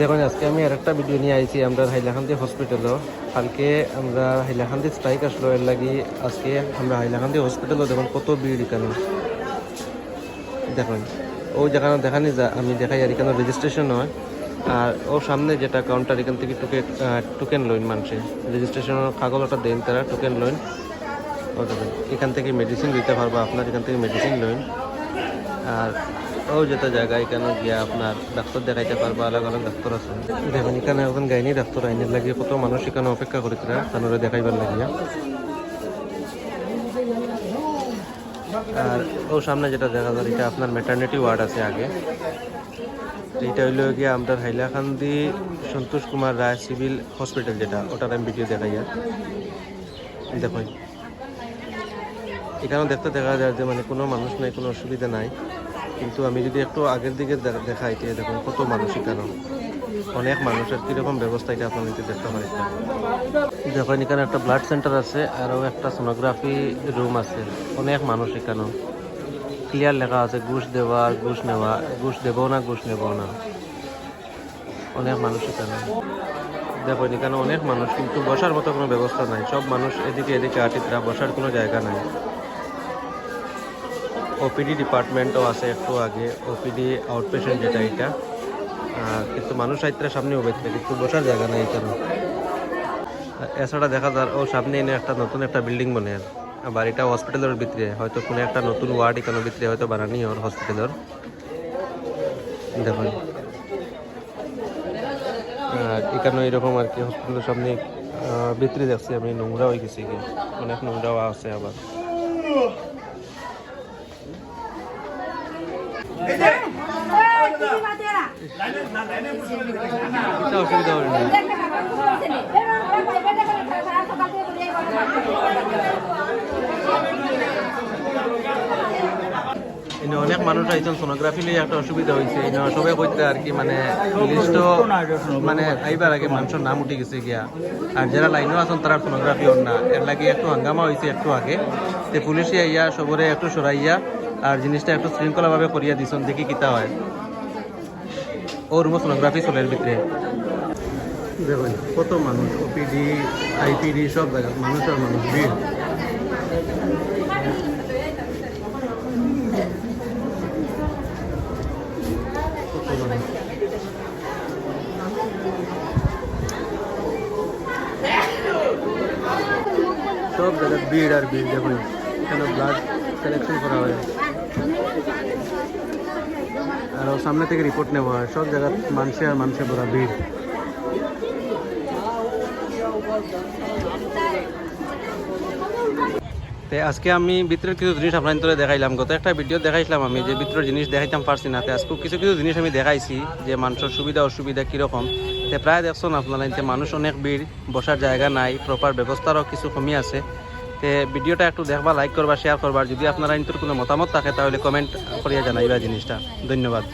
দেখুন, আজকে আমি আর একটা ভিডিও নিয়ে আইছি আমরা হাইলাকান্দি হসপিটালও কালকে আমরা হাইলাকান্দি স্ট্রাইক আসলো, এর লাগি আজকে আমরা হাইলাকান্দি হসপিটালও দেখুন কত ভিড় এখানে। দেখুন, ও যেখানে দেখানি যা, আমি দেখাই আর এখানে রেজিস্ট্রেশন হয়। আর ও সামনে যেটা কাউন্টার এখান থেকে টুকে টোকেন লইন মানুষে রেজিস্ট্রেশনের কাগজ ওটা দেন তারা টোকেন লইন ও দেখুন, এখান থেকে মেডিসিন দিতে পারব, আপনার এখান থেকে মেডিসিন লইন আর ও যেটা জায়গা এখানে গিয়া আপনার ডাক্তার দেখাইতে পারবা আলাদা আলাদা ডাক্তার আছে। দেখুন, এখানে এখন গাইনি ডাক্তার, আইনের লাগিয়ে কত মানুষ এখানে অপেক্ষা করেছিল তারা দেখাইবার লাগিয়া। আর ও সামনে যেটা দেখা যায়, এটা আপনার ম্যাটার্নিটি ওয়ার্ড আছে আগে। এইটা হইল গিয়ে আপনার হাইলাকান্দি সন্তোষ কুমার রায় সিভিল হসপিটাল যেটা, ওটার আমি ভিডিও দেখাই আর দেখুন এখানেও দেখতে দেখা যায় যে মানে কোনো মানুষ নাই, কোনো অসুবিধা নাই। কিন্তু আমি যদি একটু আগের দিকে দে- দেখাই, যে দেখুন কত মানুষ এখানে অনেক মানুষের কীরকম ব্যবস্থা এটা আপনার দেখতে পারেন দেখুন, এখানে একটা ব্লাড সেন্টার আছে আরও একটা সোনোগ্রাফি রুম আছে। অনেক মানুষ এখানে ক্লিয়ার লেখা আছে, ঘুষ দেওয়া, ঘুষ নেওয়া, ঘুষ দেবো না, ঘুষ নেব না। অনেক মানুষ এখানে দেখো এখানে অনেক মানুষ কিন্তু বসার মতো কোনো ব্যবস্থা নাই। সব মানুষ এদিকে এদিকে আটিতরা বসার কোনো জায়গা নাই। ওপিডি ডিপার্টমেন্টও আছে একটু আগে। ওপিডি আউটপেশেন্ট যেটা এটা। কিন্তু মানুষ আইতরা সামনে উবেছে কিন্তু বসার জায়গা নাই এখানে। এছাড়া দেখা যায় ও সামনে এনে একটা নতুন একটা বিল্ডিং বনে আর বাড়িটা হসপিটালের ভিতরে, হয়তো কোনো একটা নতুন ওয়ার্ড এখানে ভিতরে হয়তো বানানি ওর হসপিটালের দেখুন। এখানে এরকম আর কি হসপিটালের সামনে ভিতরে দেখছি আমি, নোংরা হয়ে গেছি অনেক নোংরাও আছে আবার এটা এনে অনেক মানুষ আইছেন সোনোগ্রাফি লিয়ে একটা অসুবিধা হয়েছে এনে সবাই কইতে আর কি মানে লিস্ট মানে আইবার আগে মানুষের নাম উঠে গেছে গিয়া। আর যারা লাইনও আছেন তারা সোনোগ্রাফি হন না এর লাগে একটু হাঙ্গামা হয়েছে একটু আগে। তে পুলিশে আইয়া সবরে একটু সরাইয়া আর জিনিসটা একটু শৃঙ্খলাভাবে করিয়া দিছন, দেখি কিতা হয়। ও রুমো সোনোগ্রাফি চলের ভিতরে। দেখুন, কত মানুষ ওপিডি আইপিডি সব জায়গা মানুষ আর মানুষ, ভিড়। সব জায়গায় ভিড় আর ভিড়, দেখুন। এখানে ব্লাড কালেকশন করা হয়। আর সামনে থেকে রিপোর্ট নেওয়া হয় সব জায়গায় মানুষে আর মানুষের পুরা ভিড়। আজকে আমি ভিতরের কিছু জিনিস আপনার দেখাইলাম, গত একটা ভিডিও দেখাইছিলাম আমি যে ভিতরের জিনিস দেখাইতাম পারছি না। তে আজকে কিছু কিছু জিনিস আমি দেখাইছি, যে মানুষের সুবিধা অসুবিধা কীরকম। তে প্রায় দেখছেন আপনারা মানুষ অনেক ভিড়, বসার জায়গা নাই প্রপার ব্যবস্থারও কিছু কমি আছে। তে ভিডিওটা একটু দেখবা লাইক করবা শেয়ার করবা। যদি আপনারা ইন্তর কোনো মতামত থাকে, তাহলে কমেন্ট করিয়া জানাইবা জিনিসটা। ধন্যবাদ।